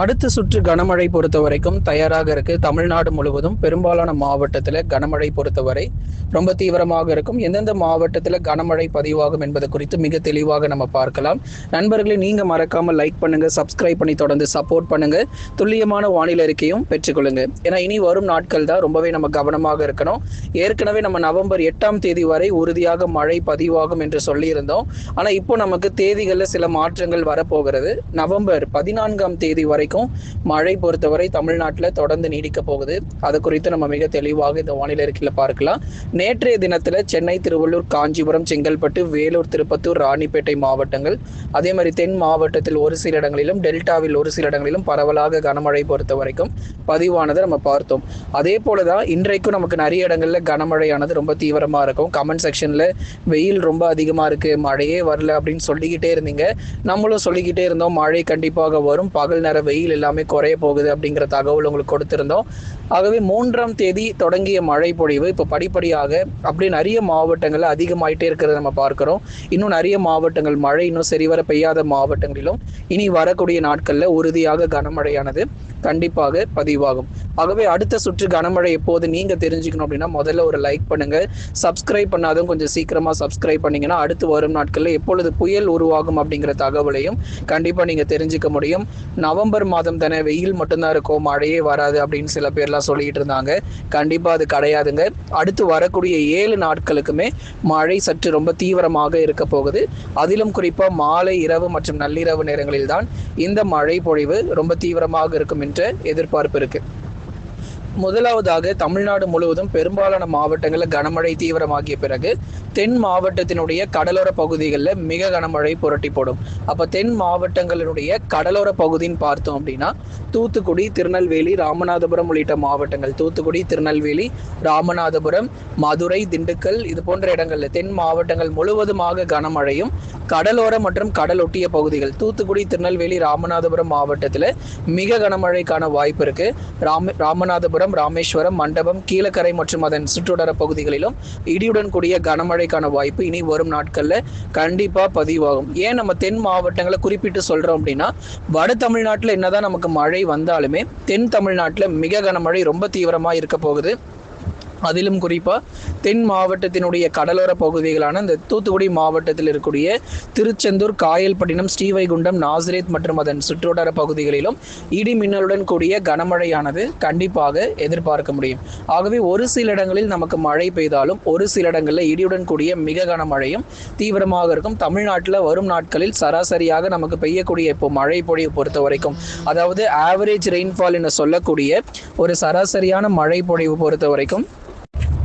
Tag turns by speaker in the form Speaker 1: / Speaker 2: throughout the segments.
Speaker 1: அடுத்த சுற்று கனமழை பொறுத்த வரைக்கும் தயாராக இருக்கு. தமிழ்நாடு முழுவதும் பெரும்பாலான மாவட்டத்தில் கனமழை பொறுத்தவரை ரொம்ப தீவிரமாக இருக்கும். எந்தெந்த மாவட்டத்தில் கனமழை பதிவாகும் என்பது குறித்து மிக தெளிவாக நம்ம பார்க்கலாம். நண்பர்களே நீங்க மறக்காம லைக் பண்ணுங்க சப்ஸ்கிரைப் பண்ணி தொடர்ந்து சப்போர்ட் பண்ணுங்க. துல்லியமான வானிலை அறிக்கையும் பெற்றுக்கொள்ளுங்க ஏன்னா இனி வரும் நாட்கள் தான் ரொம்பவே நம்ம கவனமாக இருக்கணும். ஏற்கனவே நம்ம நவம்பர் எட்டாம் தேதி வரை உறுதியாக மழை பதிவாகும் என்று சொல்லியிருந்தோம். ஆனா இப்போ நமக்கு தேதிகளில் சில மாற்றங்கள் வரப்போகிறது. நவம்பர் பதினான்காம் தேதி வரை வரைக்கும் மழை பொறுத்தவரை தமிழ்நாட்டில் தொடர்ந்து நீடிக்க போகுது. அது குறித்து நம்ம மிக தெளிவாக இந்த வானிலை இருக்கில் பார்க்கலாம். நேற்றைய தினத்தில் சென்னை திருவள்ளூர் காஞ்சிபுரம் செங்கல்பட்டு வேலூர் திருப்பத்தூர் ராணிப்பேட்டை மாவட்டங்கள் அதே மாதிரி தென் மாவட்டத்தில் ஒரு சில இடங்களிலும் டெல்டாவில் ஒரு சில இடங்களிலும் பரவலாக கனமழை பொறுத்த வரைக்கும் பதிவானதை நம்ம பார்த்தோம். அதே போல தான் இன்றைக்கும் நமக்கு நிறைய இடங்கள்ல கனமழையானது ரொம்ப தீவிரமா இருக்கும். கமெண்ட் செக்ஷன்ல வெயில் ரொம்ப அதிகமாக இருக்கு மழையே வரல அப்படின்னு சொல்லிக்கிட்டே இருந்தீங்க. நம்மளும் சொல்லிக்கிட்டே இருந்தோம் மழை கண்டிப்பாக வரும் பகல் நேர வெயில் எல்லாமே குறைய போகுது அப்படிங்கிற தகவல் உங்களுக்கு கொடுத்திருந்தோம். ஆகவே மூன்றாம் தேதி தொடங்கிய மழை பொழிவு இப்போ படிப்படியாக அப்படி நிறைய மாவட்டங்கள் அதிகமாயிட்டே இருக்கிறத நம்ம பார்க்கிறோம். இன்னும் நிறைய மாவட்டங்கள் மழை இன்னும் சரிவர பெய்யாத மாவட்டங்களிலும் இனி வரக்கூடிய நாட்களில் உறுதியாக கனமழையானது. கண்டிப்பாக பதிவாகும். ஆகவே அடுத்த சுற்று கனமழை எப்போது நீங்க தெரிஞ்சுக்கணும் அப்படின்னா முதல்ல ஒரு லைக் பண்ணுங்க. சப்ஸ்கிரைப் பண்ணாதும் கொஞ்சம் சீக்கிரமா சப்ஸ்கிரைப் பண்ணீங்கன்னா அடுத்து வரும் நாட்கள்ல எப்பொழுது புயல் உருவாகும் அப்படிங்கிற தகவலையும் கண்டிப்பா நீங்க தெரிஞ்சுக்க முடியும். நவம்பர் மாதம் தானே வெயில் மட்டும்தான் இருக்கும் மழையே வராது அப்படின்னு சில பேர்லாம் சொல்லிட்டு இருந்தாங்க. கண்டிப்பா அது கிடையாதுங்க. அடுத்து வரக்கூடிய ஏழு நாட்களுக்குமே மழை சற்று ரொம்ப தீவிரமாக இருக்க போகுது. அதிலும் குறிப்பா மாலை இரவு மற்றும் நள்ளிரவு நேரங்களில் தான் இந்த மழை பொழிவு ரொம்ப தீவிரமாக இருக்கும் என்று எதிர்பார்ப்பு இருக்கு. முதலாவதாக தமிழ்நாடு முழுவதும் பெரும்பாலான மாவட்டங்களில் கனமழை தீவிரமாகிய பிறகு தென் மாவட்டத்தினுடைய கடலோர பகுதிகளில் மிக கனமழை புரட்டி போடும் அப்போ தென் மாவட்டங்களினுடைய கடலோர பகுதின்னு பார்த்தோம் அப்படின்னா தூத்துக்குடி திருநெல்வேலி ராமநாதபுரம் உள்ளிட்ட மாவட்டங்கள். தூத்துக்குடி திருநெல்வேலி ராமநாதபுரம் மதுரை திண்டுக்கல் இது போன்ற இடங்களில் தென் மாவட்டங்கள் முழுவதுமாக கனமழையும் கடலோர மற்றும் கடலொட்டிய பகுதிகள். தூத்துக்குடி திருநெல்வேலி ராமநாதபுரம் மாவட்டத்தில் மிக கனமழைக்கான வாய்ப்பு இருக்கு. ராம ராமநாதபுரம் ராமேஸ்வரம் மண்டபம் கீழக்கரை மற்றும் அதன் சுற்றுவட்டார பகுதிகளிலும் இடியுடன் கூடிய கனமழைக்கான வாய்ப்பு இனி வரும் நாட்கள்ல கண்டிப்பா பதிவாகும். ஏன் நம்ம தென் மாவட்டங்களை குறிப்பிட்டு சொல்றோம் அப்படின்னா வட தமிழ்நாட்டில் என்னதான் நமக்கு மழை வந்தாலுமே தென் தமிழ்நாட்டில் மிக கனமழை ரொம்ப தீவிரமா இருக்க போகுது. அதிலும் குறிப்பாக தென் மாவட்டத்தினுடைய கடலோர பகுதிகளான இந்த தூத்துக்குடி மாவட்டத்தில் இருக்கக்கூடிய திருச்செந்தூர் காயல்பட்டினம் ஸ்ரீவைகுண்டம் நாசிரேத் மற்றும் அதன் சுற்றுவட்டார பகுதிகளிலும் இடி மின்னலுடன் கூடிய கனமழையானது கண்டிப்பாக எதிர்பார்க்க முடியும். ஆகவே ஒரு சில இடங்களில் நமக்கு மழை பெய்தாலும் ஒரு சில இடங்களில் இடியுடன் கூடிய மிக கனமழையும் தீவிரமாக இருக்கும். தமிழ்நாட்டில் வரும் நாட்களில் சராசரியாக நமக்கு பெய்யக்கூடிய இப்போ மழை பொழிவு பொறுத்த வரைக்கும் அதாவது ஆவரேஜ் ரெயின்ஃபால் என சொல்லக்கூடிய ஒரு சராசரியான மழை பொழிவு பொறுத்த வரைக்கும்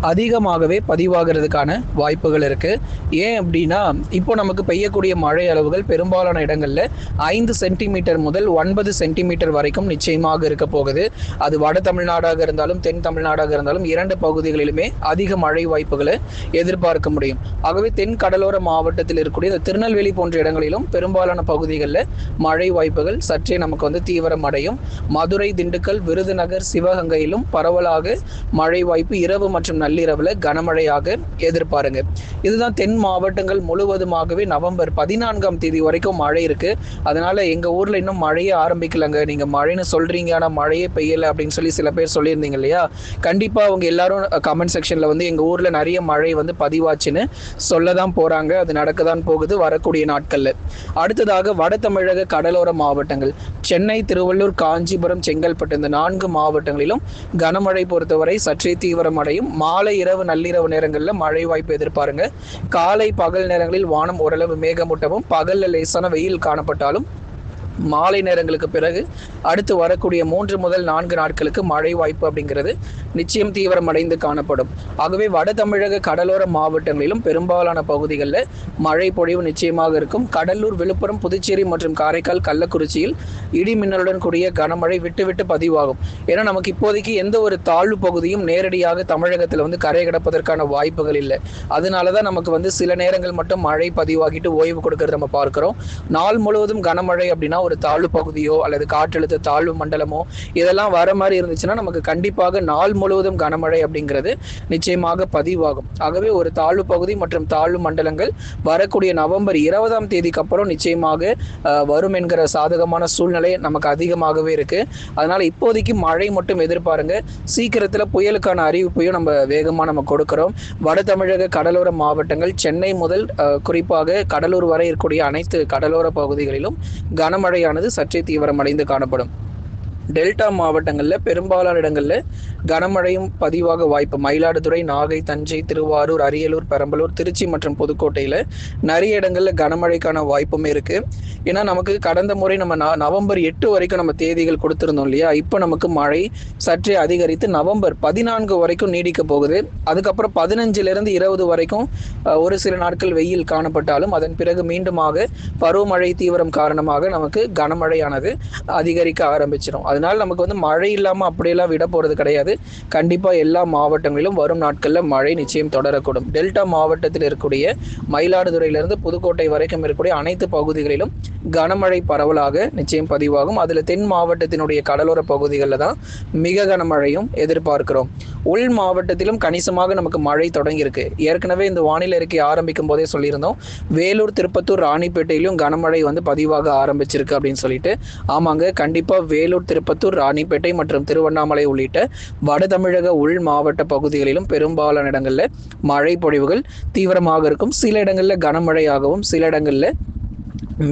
Speaker 1: அதிகமாகவே பதிவாகிறதுக்கான வாய்ப்புகள் இருக்கு. ஏன் அப்படின்னா இப்போ நமக்கு பெய்யக்கூடிய மழை அளவுகள் பெரும்பாலான இடங்களில் ஐந்து சென்டிமீட்டர் முதல் ஒன்பது சென்டிமீட்டர் வரைக்கும் நிச்சயமாக இருக்க போகுது. அது வட தமிழ்நாடாக இருந்தாலும் தென் தமிழ்நாடாக இருந்தாலும் இரண்டு பகுதிகளிலுமே அதிக மழை வாய்ப்புகளை எதிர்பார்க்க முடியும். ஆகவே தென் கடலோர மாவட்டத்தில் இருக்கக்கூடிய இந்த திருநெல்வேலி போன்ற இடங்களிலும் பெரும்பாலான பகுதிகளில் மழை வாய்ப்புகள் சற்றே நமக்கு வந்து தீவிரம் அடையும். மதுரை திண்டுக்கல் விருதுநகர் சிவகங்கையிலும் பரவலாக மழை வாய்ப்பு இரவு மற்றும் நள்ளிரவுல கனமழையாக எதிர்பாருங்க. இதுதான் தென் மாவட்டங்கள் முழுவதுமாகவே நவம்பர் பதினான்காம் தேதி வரைக்கும் மழை இருக்கு. அதனால எங்க ஊர்ல இன்னும் மழையே ஆரம்பிக்கலங்க. நீங்க மழைன்னு சொல்றீங்க ஆனா மழையே பெய்யல அப்படின்னு சொல்லி சில பேர் சொல்லியிருந்தீங்க இல்லையா? கண்டிப்பா அவங்க எல்லாரும் கமெண்ட் செக்ஷன்ல வந்து எங்க ஊர்ல நிறைய மழை வந்து பதிவாச்சுன்னு சொல்ல தான் போறாங்க. அது நடக்கதான் போகுது வரக்கூடிய நாட்கள்ல. அடுத்ததாக வட தமிழக கடலோர மாவட்டங்கள். சென்னை திருவள்ளூர் காஞ்சிபுரம் செங்கல்பட்டு இந்த நான்கு மாவட்டங்களிலும் கனமழை பொறுத்தவரை சற்றே தீவிரமடையும். மாலை இரவு நள்ளிரவு நேரங்களில் மழை வாய்ப்பு எதிர்பாருங்க. காலை பகல் நேரங்களில் வானம் ஓரளவு மேகமூட்டமும் பகல்ல லேசான வெயில் காணப்பட்டாலும் மாலை நேரங்களுக்கு பிறகு அடுத்து வரக்கூடிய மூன்று முதல் நான்கு நாட்களுக்கு மழை வாய்ப்பு அப்படிங்கிறது நிச்சயம் தீவிரமடைந்து காணப்படும். ஆகவே வட தமிழக கடலோர மாவட்டங்களிலும் பெரும்பாலான பகுதிகளில் மழை பொழிவு நிச்சயமாக இருக்கும். கடலூர் விழுப்புரம் புதுச்சேரி மற்றும் காரைக்கால் கள்ளக்குறிச்சியில் இடி மின்னலுடன் கூடிய கனமழை விட்டு விட்டு பதிவாகும். ஏன்னா நமக்கு இப்போதைக்கு எந்த ஒரு தாழ்வு பகுதியும் நேரடியாக தமிழகத்தில் வந்து கரை கிடப்பதற்கான வாய்ப்புகள் இல்லை. அதனால தான் நமக்கு வந்து சில நேரங்கள் மட்டும் மழை பதிவாகிட்டு ஓய்வு கொடுக்கறத நம்ம பார்க்கிறோம். நாள் முழுவதும் கனமழை அப்படின்னா ஒரு தாழ்வு பகுதியோ அல்லது காற்றழுத்த தாழ்வு மண்டலமோ இதெல்லாம் வர மாதிரி இருந்துச்சுன்னா நமக்கு கண்டிப்பாக நாள் முழுவதும் கனமழை அப்படிங்கிறது நிச்சயமாக பதிவாகும். ஆகவே ஒரு தாழ்வு பகுதி மற்றும் தாழ்வு மண்டலங்கள் வரக்கூடிய நவம்பர் இருபதாம் தேதிக்கு அப்புறம் நிச்சயமாக வரும் என்கிற சாதகமான சூழ்நிலை நமக்கு அதிகமாகவே இருக்கு. அதனால இப்போதைக்கு மழை மட்டும் எதிர்பாருங்க. சீக்கிரத்துல புயலுக்கான அறிவிப்பையும் நம்ம வேகமாக நம்ம கொடுக்கிறோம். வட தமிழக கடலோர மாவட்டங்கள் சென்னை முதல் குறிப்பாக கடலூர் வரை இருக்கக்கூடிய அனைத்து கடலோர பகுதிகளிலும் கனமழை கனமழையானது சற்றே தீவிரமடைந்து காணப்படும். டெல்டா மாவட்டங்களில் பெரும்பாலான இடங்களில் கனமழையும் பதிவாக வாய்ப்பு. மயிலாடுதுறை நாகை தஞ்சை திருவாரூர் அரியலூர் பெரம்பலூர் திருச்சி மற்றும் புதுக்கோட்டையில் நிறைய இடங்களில் கனமழைக்கான வாய்ப்புமே இருக்கு. ஏன்னா நமக்கு கடந்த முறை நம்ம ந- நவம்பர் எட்டு வரைக்கும் நம்ம தேதிகள் கொடுத்துருந்தோம் இல்லையா? இப்போ நமக்கு மழை சற்றே அதிகரித்து நவம்பர் பதினான்கு வரைக்கும் நீடிக்க போகுது. அதுக்கப்புறம் பதினஞ்சுல இருந்து இருபது வரைக்கும் ஒரு சில நாட்கள் வெயில் காணப்பட்டாலும் அதன் பிறகு மீண்டுமாக பருவமழை தீவிரம் காரணமாக நமக்கு கனமழையானது அதிகரிக்க ஆரம்பிச்சிடும் அதனால நமக்கு வந்து மழை இல்லாம அப்படியெல்லாம் விட போறது கிடையாது. கண்டிப்பாக எல்லா மாவட்டங்களிலும் வரும் நாட்களில் மழை நிச்சயம் தொடரக்கூடும். டெல்டா மாவட்டத்தில் இருக்கக்கூடிய மயிலாடுதுறையிலிருந்து புதுக்கோட்டை வரைக்கும் இருக்கக்கூடிய அனைத்து பகுதிகளிலும் கனமழை பரவலாக நிச்சயம் பதிவாகும். அதில் தென் மாவட்டத்தினுடைய கடலோர பகுதிகளில் தான் மிக கனமழையும் எதிர்பார்க்கிறோம். உள் மாவட்டத்திலும் கணிசமாக நமக்கு மழை தொடங்கியிருக்கு. ஏற்கனவே இந்த வானிலை அறிக்கை ஆரம்பிக்கும் போதே சொல்லியிருந்தோம். வேலூர் திருப்பத்தூர் ராணிப்பேட்டையிலும் கனமழை வந்து பதிவாக ஆரம்பிச்சிருக்கு அப்படின்னு சொல்லிட்டு. ஆமாங்க கண்டிப்பாக வேலூர் திருப்பத்தூர் ராணிப்பேட்டை மற்றும் திருவண்ணாமலை உள்ளிட்ட வட தமிழக உள் மாவட்ட பகுதிகளிலும் பெரும்பாலான இடங்களில் மழை பொழிவுகள் தீவிரமாக இருக்கும். சில இடங்களில் கனமழையாகவும் சில இடங்களில்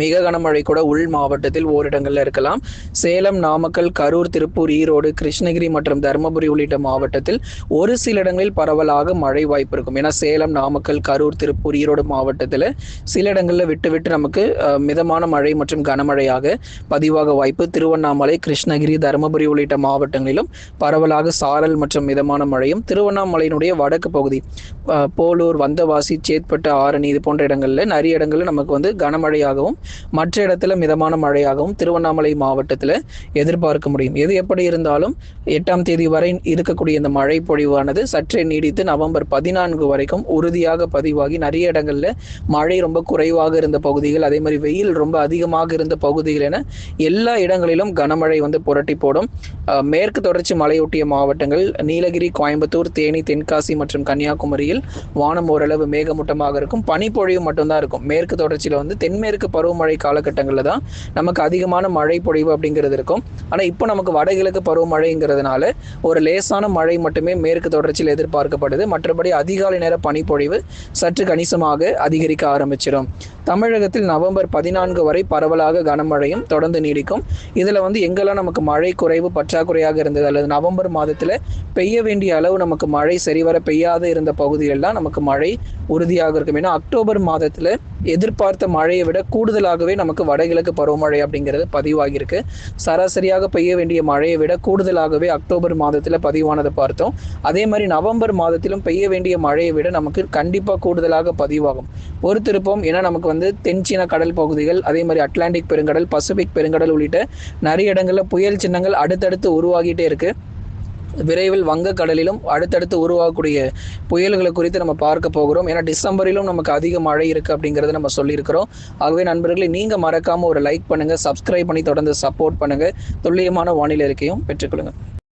Speaker 1: மிக கனமழை கூட உள் மாவட்டத்தில் ஓரிடங்களில் இருக்கலாம். சேலம் நாமக்கல் கரூர் திருப்பூர் ஈரோடு கிருஷ்ணகிரி மற்றும் தருமபுரி உள்ளிட்ட மாவட்டத்தில் ஒரு சில இடங்களில் பரவலாக மழை வாய்ப்பு இருக்கும். ஏன்னா சேலம் நாமக்கல் கரூர் திருப்பூர் ஈரோடு மாவட்டத்தில் சில இடங்களில் விட்டு விட்டு நமக்கு மிதமான மழை மற்றும் கனமழையாக பதிவாக வாய்ப்பு. திருவண்ணாமலை கிருஷ்ணகிரி தருமபுரி உள்ளிட்ட மாவட்டங்களிலும் பரவலாக சாரல் மற்றும் மிதமான மழையும். திருவண்ணாமலையினுடைய வடக்கு பகுதி போலூர் வந்தவாசி சேத்பட்டு ஆரணி இது போன்ற இடங்களில் நிறைய இடங்களில் நமக்கு வந்து கனமழையாகவும் மற்ற இடத்துல மிதமான மழையாகவும் திருவண்ணாமலை மாவட்டத்தில் எதிர்பார்க்க முடியும். எது எப்படி இருந்தாலும் எட்டாம் தேதி வரை இருக்கக்கூடிய இந்த மழை பொழிவானது சற்றே நீடித்து நவம்பர் பதினான்கு வரைக்கும் உறுதியாக பதிவாகி நிறைய இடங்கள்ல மழை ரொம்ப குறைவாக இருந்த பகுதிகள் அதே மாதிரி வெயில் ரொம்ப அதிகமாக இருந்த பகுதிகள் என எல்லா இடங்களிலும் கனமழை வந்து புரட்டி போடும். மேற்கு தொடர்ச்சி மலையொட்டிய மாவட்டங்கள் நீலகிரி கோயம்புத்தூர் தேனி தென்காசி மற்றும் கன்னியாகுமரியில் வானம் ஓரளவு மேகமூட்டமாக இருக்கும். பனிப்பொழிவு மட்டும்தான் இருக்கும். மேற்கு தொடர்ச்சியில் வந்து தென்மேற்கு பருவமழை காலகட்டங்களில் தான் நமக்கு அதிகமான மழை பொழிவு அப்படிங்கிறது இருக்கும். ஆனால் இப்போ நமக்கு வடகிழக்கு பருவமழைங்கிறதுனால ஒரு லேசான மழை மட்டுமே மேற்கு தொடர்ச்சியில் எதிர்பார்க்கப்படுது. மற்றபடி அதிகாலை நேர பனிப்பொழிவு சற்று கணிசமாக அதிகரிக்க ஆரம்பிச்சிடும். தமிழகத்தில் நவம்பர் பதினான்கு வரை பரவலாக கனமழையும் தொடர்ந்து நீடிக்கும். இதில் வந்து எங்கெல்லாம் நமக்கு மழை குறைவு பற்றாக்குறையாக இருந்தது அல்லது நவம்பர் மாதத்தில் பெய்ய வேண்டிய அளவு நமக்கு மழை சரிவர பெய்யாத இருந்த பகுதிகளெல்லாம் நமக்கு மழை உறுதியாக இருக்கும். ஏன்னா அக்டோபர் மாதத்தில் எதிர்பார்த்த மழையை விட கூடுதலாகவே நமக்கு வடகிழக்கு பருவமழை அப்படிங்கிறது பதிவாகியிருக்கு. சராசரியாக பெய்ய வேண்டிய மழையை விட கூடுதலாகவே அக்டோபர் மாதத்தில் பதிவானதை பார்த்தோம். அதே மாதிரி நவம்பர் மாதத்திலும் பெய்ய வேண்டிய மழையை விட நமக்கு கண்டிப்பாக கூடுதலாக பதிவாகும். பொறுத்திருப்போம் ஏன்னா நமக்கு வந்து தென்சீன கடல் பகுதிகள் அதே மாதிரி அட்லாண்டிக் பெருங்கடல் பசிபிக் பெருங்கடல் உள்ளிட்ட நிறைய இடங்களில் புயல் சின்னங்கள் அடுத்தடுத்து உருவாகிட்டே இருக்குது விரைவில் வங்கக்கடலிலும் அடுத்தடுத்து உருவாகக்கூடிய புயல்களை குறித்து நம்ம பார்க்க போகிறோம். ஏன்னா டிசம்பரிலும் நமக்கு அதிக மழை இருக்குது அப்படிங்கிறத நம்ம சொல்லியிருக்கிறோம். ஆகவே நண்பர்களே நீங்கள் மறக்காமல் ஒரு லைக் பண்ணுங்கள் சப்ஸ்கிரைப் பண்ணி தொடர்ந்து சப்போர்ட் பண்ணுங்கள் துல்லியமான வானிலை அறிக்கையும் பெற்றுக்கொள்ளுங்கள்